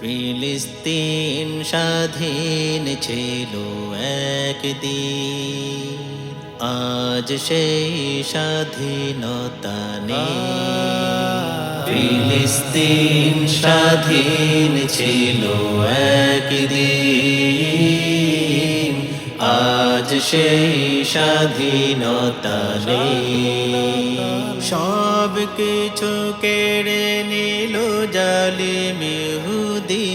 ফিলিস্তিন স্বাধীন ছিল একদিন। আজ সেই স্বাধীনতা নেই। ফিলিস্তিন স্বাধীন ছিল একদিন। আজ সেই স্বাধীনতা নেই। সব কিছু কেড়ে নিল জালিম ইহুদি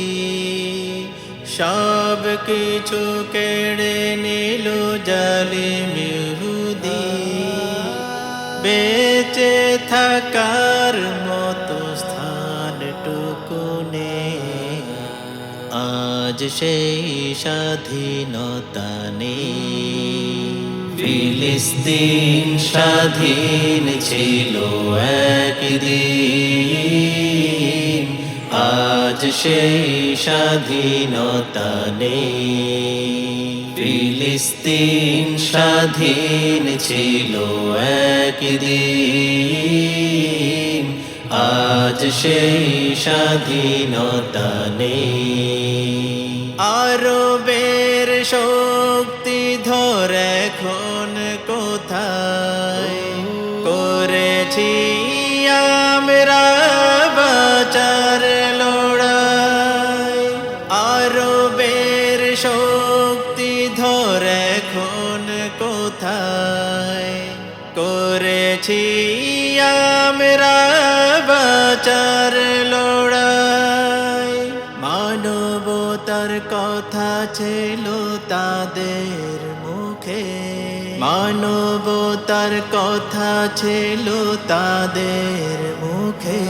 সব কিছু কেড়ে নিল জালিম ইহুদি বেঁচে থাকার মতো স্থানটুকু নেই আজ সেই স্বাধীনতা নেই। ফিলিস্তিন স্বাধীন ছিল একদিন। আজ সেই স্বাধীনতা নেই। ফিলিস্তিন স্বাধীন ছিল একদিন। আজ সেই স্বাধীনতা নেই। আরবের শক্তি ধরে এখন কোথায়? করেছি কোথায় করেছি আমরা বাচার লড়াই? মানবতার কথা ছিল তাদের মুখে। মানবতার কথা ছিল তাদের মুখে।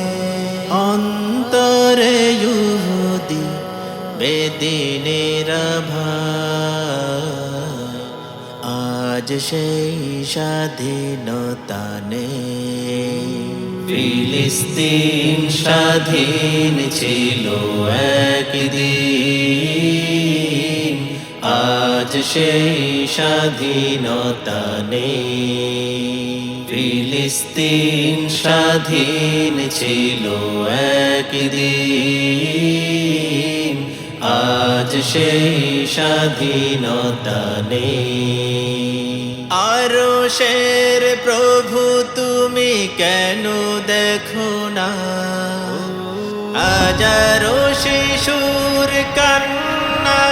অন্তরে ইহুদি বেদিনের ভাই আজ সেই স্বাধীনতা নেই ফিলিস্তিন স্বাধীন ছিল একদিন। আজ সেই স্বাধীনতা নেই ফিলিস্তিন স্বাধীন ছিল একদিন। আজ সেই স্বাধীনতা নেই আরও শের প্রভু তুমি কেন দেখো না? হাজারো শিশুর কান্না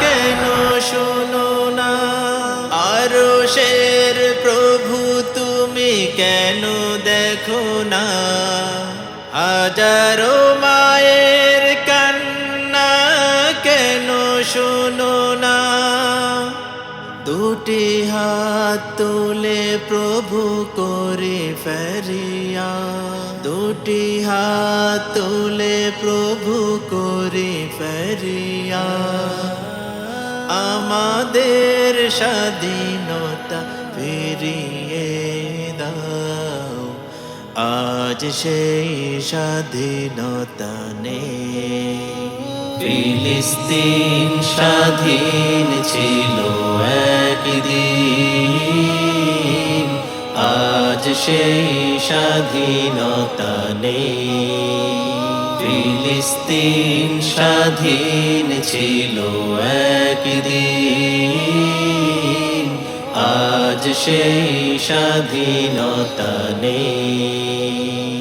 কেন শোনো না? আরও শের প্রভু তুমি কেন দেখো না? হাজারো মায়ের দুটি হাত তুলে প্রভু করে ফেরিয়া। দুটি হাত তুলে প্রভু করে ফেরিয়া। আমাদের স্বাধীনতা ফিরিয়ে দাও। আজ সেই স্বাধীনতা নেই। ফিলিস্তিন স্বাধীন ছিল একদিন। আজ সেই স্বাধীনতা নেই। ফিলিস্তিন স্বাধীন ছিল একদিন। আজ সেই স্বাধীনতা নেই।